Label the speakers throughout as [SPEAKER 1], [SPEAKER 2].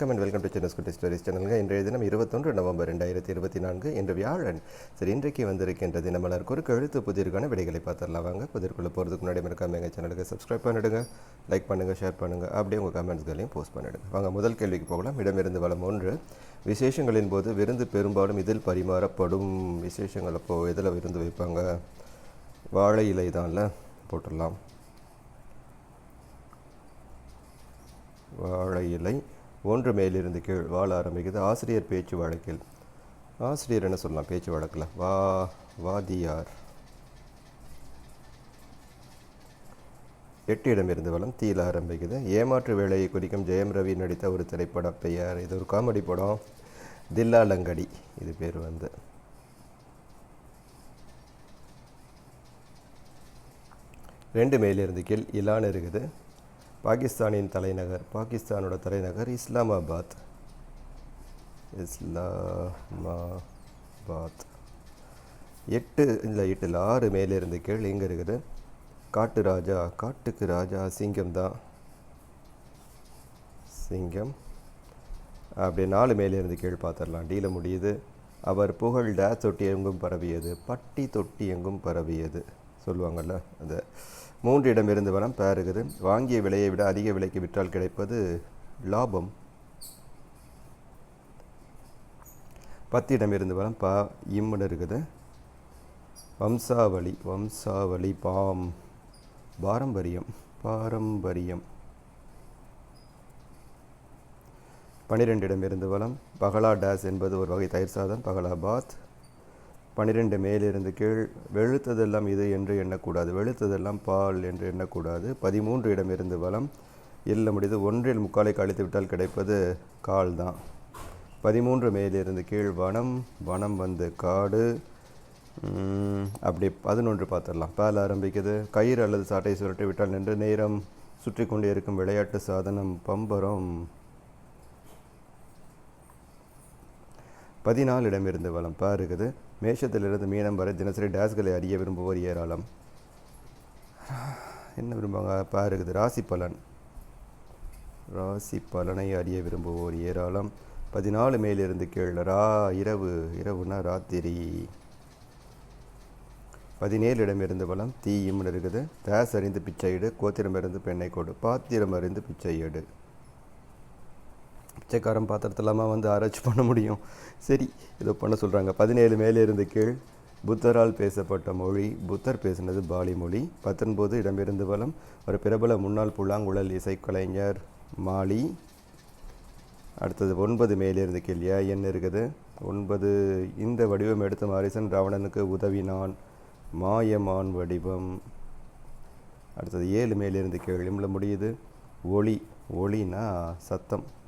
[SPEAKER 1] வணக்கம் and welcome to Chennai குட்டி stories சேனலுங்க இன்றைய தினம் இருபத்தொன்று நவம்பர் ரெண்டாயிரத்தி இருபத்தி நான்கு இன்று வியாழன். சரி இன்றைக்கு வந்திருக்கின்ற தினமலர் குறுக்கு எழுத்து புதிருக்கான விடைகளை பார்த்துடலாம். வாங்க புதிர்க்குள்ளே போகிறதுக்கு முன்னாடி மறக்காம எங்கள் சேனலுக்கு சப்ஸ்கிரைப் பண்ணிடுங்க லைக் பண்ணுங்கள் ஷேர் பண்ணுங்கள் அப்படியே உங்கள் கமெண்ட்ஸ்களையும் போஸ்ட் பண்ணிடுங்க. வாங்க முதல் கேள்விக்கு போகலாம். இடமிருந்து வளம் ஒன்று. விசேஷங்களின் போது விருந்து பெரும்பாலும் இதில் பரிமாறப்படும். விசேஷங்கள் அப்போது எதில் விருந்து வைப்பாங்க? வாழை இலை தான்ல. போட்டுடலாம். வாழை இலை. ஒன்று மேலிருந்து கீழ் வாழ ஆரம்பிக்குது. ஆசிரியர் பேச்சு வழக்கில். ஆசிரியர் என்ன சொல்லலாம்? பேச்சு வழக்கில். வா வாதியார். எட்டு இடமிருந்து வளம் தீல ஆரம்பிக்குது. ஏமாற்று வேலையை குறிக்கும் ஜெயம் ரவி நடித்த ஒரு திரைப்பட பெயர். இது ஒரு காமெடி படம். தில்லாலங்கடி. இது பேர் வந்து. ரெண்டு மேலிருந்து கீழ் இலான் இருக்குது. பாகிஸ்தானின் தலைநகர் பாகிஸ்தானோட தலைநகர் இஸ்லாமாபாத். இஸ்லாமாபாத். எட்டு இல்லை எட்டில் ஆறு மேலே இருந்து கீழ் எங்கே இருக்குது? காட்டு ராஜா காட்டுக்கு ராஜா சிங்கம் தான். சிங்கம். அப்படி நாலு மேலே இருந்து கீழ் பார்த்துடலாம் டீல முடியுது. அவர் புகழ் டேஸ் தொட்டி எங்கும் பரவியது. பட்டி தொட்டி எங்கும் பரவியது. சொல்லுவாங்கள்ல அந்த மூன்று இடமிருந்து வரம் பேர் இருக்குது வாங்கிய விலையை விட அதிக விலைக்கு விற்றால் கிடைப்பது லாபம். பத்து இடமிருந்து வரம் பா இம்முன்னு இருக்குது. வம்சாவளி வம்சாவளி பாம். பாரம்பரியம் பாரம்பரியம். பனிரெண்டிடமிருந்து வளம் பகலா டேஸ் என்பது ஒரு வகை தயிர் சாதம். பகலாபாத் பன்னிரெண்டு மேலிருந்து கீழ் வெளுத்ததெல்லாம் இது என்று எண்ணக்கூடாது. வெளுத்ததெல்லாம் பால் என்று எண்ணக்கூடாது. பதிமூன்று இடமிருந்து வளம். இல்ல முடியுது ஒன்றில் முக்காலை கழித்து விட்டால் கிடைப்பது கால் தான். பதிமூன்று மேலிருந்து கீழ் வனம் வனம் வந்து காடு. அப்படி பதினொன்று பார்த்துடலாம். பால் ஆரம்பிக்குது. கயிறு அல்லது சாட்டை சுருட்டி விட்டால் நின்று நேரம் சுற்றி கொண்டே இருக்கும் விளையாட்டு சாதனம் பம்பரம். பதினாலு இடமிருந்து வளம். பாருக்குது. மேஷத்திலிருந்து மீனம் வரை தினசரி டேஸ்களை அறிய விரும்புவோர் ஏராளம். என்ன விரும்புவாங்க? பாருக்குது. ராசி பலன். ராசி பலனை அறிய விரும்புவோர் ஏராளம். பதினாலு மேலிருந்து கீழ் ரா இரவு இரவுனா ராத்திரி. பதினேழு இடமிருந்து பலம் தீயும் இருக்குது. தேஸ் அறிந்து பிச்சையிடு கோத்திரம் இருந்து பெண்ணை கொடு. பாத்திரம் அறிந்து பிச்சை எடு. பிச்சைக்காரன் பாத்திரத்தெல்லாமல் வந்து ஆராய்ச்சி பண்ண முடியும்? சரி இதை பண்ண சொல்கிறாங்க பதினேழு மேலே இருந்து கீழ் புத்தரால் பேசப்பட்ட மொழி புத்தர் பேசினது பாலி மொழி. பத்தொன்பது இடமிருந்து வளம் ஒரு பிரபல முன்னாள் புல்லாங்குழல் இசைக்கலைஞர் மாலி. அடுத்தது ஒன்பது மேலிருந்து கீழ் என்ன இருக்குது? ஒன்பது இந்த வடிவம் எடுத்த மாரிசன் ராவணனுக்கு உதவினான். மாயமான் வடிவம். அடுத்தது ஏழு மேலிருந்து கீழ் முடியுது? ஒளி ஒளினா சத்தம்.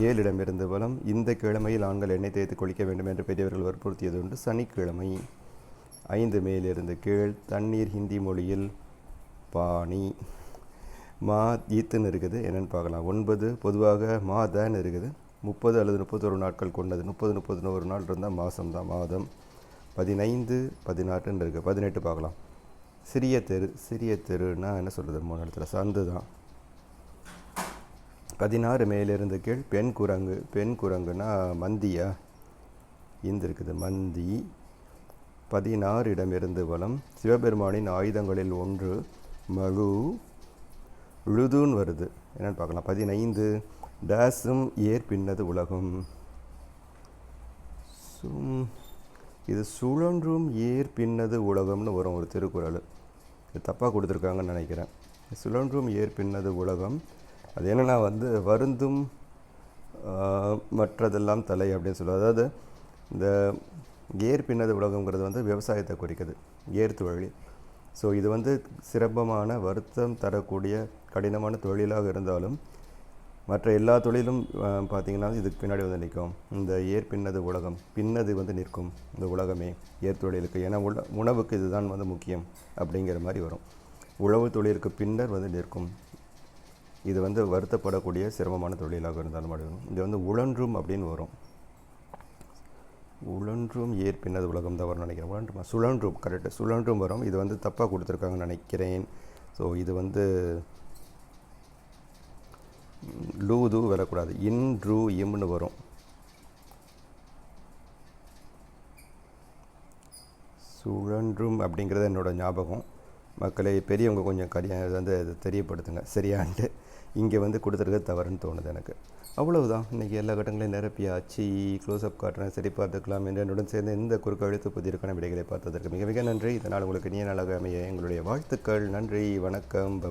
[SPEAKER 1] ஏழிடமிருந்து பலம் இந்த கிழமையில் ஆண்கள் எண்ணெய் தேய்த்து குளிக்க வேண்டும் என்று பெரியவர்கள் வற்புறுத்தியது உண்டு. சனிக்கிழமை ஐந்து மேலிருந்து கீழ் தண்ணீர் ஹிந்தி மொழியில் பாணி. மா ஈத்துன்னு இருக்குது என்னென்னு பார்க்கலாம். ஒன்பது பொதுவாக மாதன்னு இருக்குது. முப்பது அல்லது முப்பத்தொரு நாட்கள் கொண்டது. முப்பது முப்பது ஒரு நாள் இருந்தால் மாதம் தான் மாதம். பதினைந்து பதினாறுன்னு இருக்குது பதினெட்டு பார்க்கலாம். சிறிய தெரு சிறிய தெருன்னா என்ன சொல்கிறது மூணு இடத்துல சந்து தான் பதினாறு மேலிருந்து கீழ் பெண் குரங்கு பெண் குரங்குனா மந்தியா இருந்திருக்குது இருக்குது மந்தி. பதினாறு இடமிருந்து வளம் சிவபெருமானின் ஆயுதங்களில் ஒன்று மழு உழுதுன்னு வருது. என்னென்னு பார்க்கலாம். பதினைந்து டேஸும் ஏர் பின்னது உலகம். சும் இது சுழன்றும் ஏர் பின்னது உலகம்னு வரும் ஒரு திருக்குறள். இது தப்பாக கொடுத்துருக்காங்கன்னு நினைக்கிறேன். சுழன்றும் ஏர் பின்னது உலகம் அது என்னென்னா வந்து வருந்தும் மற்றதெல்லாம் தலை அப்படின்னு சொல்லுவோம் அதாவது இந்த ஏர் பின்னது உலகங்கிறது வந்து விவசாயத்தை குறிக்குது ஏர் தொழில். ஸோ இது வந்து சிறப்பமான வருத்தம் தரக்கூடிய கடினமான தொழிலாக இருந்தாலும் மற்ற எல்லா தொழிலும் பார்த்திங்கன்னா இதுக்கு பின்னாடி வந்து நிற்கும். இந்த ஏர் பின்னது உலகம் பின்னது வந்து நிற்கும் இந்த உலகமே ஏர் தொழிலுக்கு. ஏன்னா உல உணவுக்கு இதுதான் வந்து முக்கியம் அப்படிங்கிற மாதிரி வரும். உழவு தொழிலுக்கு பின்னர் வந்து நிற்கும். இது வந்து வருத்தப்படக்கூடிய சிரமமான தொழிலாக இருந்தாலும் அடையணும் இது வந்து உழன்றும் அப்படின்னு வரும். உழன்றும் ஏர் உலகம் தான் வரும்னு நினைக்கிறேன். உழன்றுமா சுழன்றும் கரெக்டாக சுழன்றும் வரும். இது வந்து தப்பாக கொடுத்துருக்காங்கன்னு நினைக்கிறேன். ஸோ இது வந்து லூது வரக்கூடாது. இன் ட்ரூ இம்னு வரும். சுழன்றும் அப்படிங்கிறது என்னோடய ஞாபகம். மக்களை பெரியவங்க கொஞ்சம் கரிய இது வந்து தெரியப்படுத்துங்க. சரியான்ட்டு. இங்கே வந்து கொடுத்துருக்கிறது தவறுன்னு தோணுது எனக்கு. அவ்வளவுதான். இன்றைக்கி எல்லா கட்டங்களையும் நிரப்பியாச்சு. க்ளோஸ்அப் காட்டுறேன் சரி பார்த்துக்கலாம் என்று என்னுடன் சேர்ந்து இந்த குறுக்கு எழுத்து புதிருக்கான விடைகளை பார்த்ததற்கு மிக மிக நன்றி. இதனால் உங்களுக்கு நீ நாளாக அமைய எங்களுடைய வாழ்த்துக்கள். நன்றி வணக்கம் பபா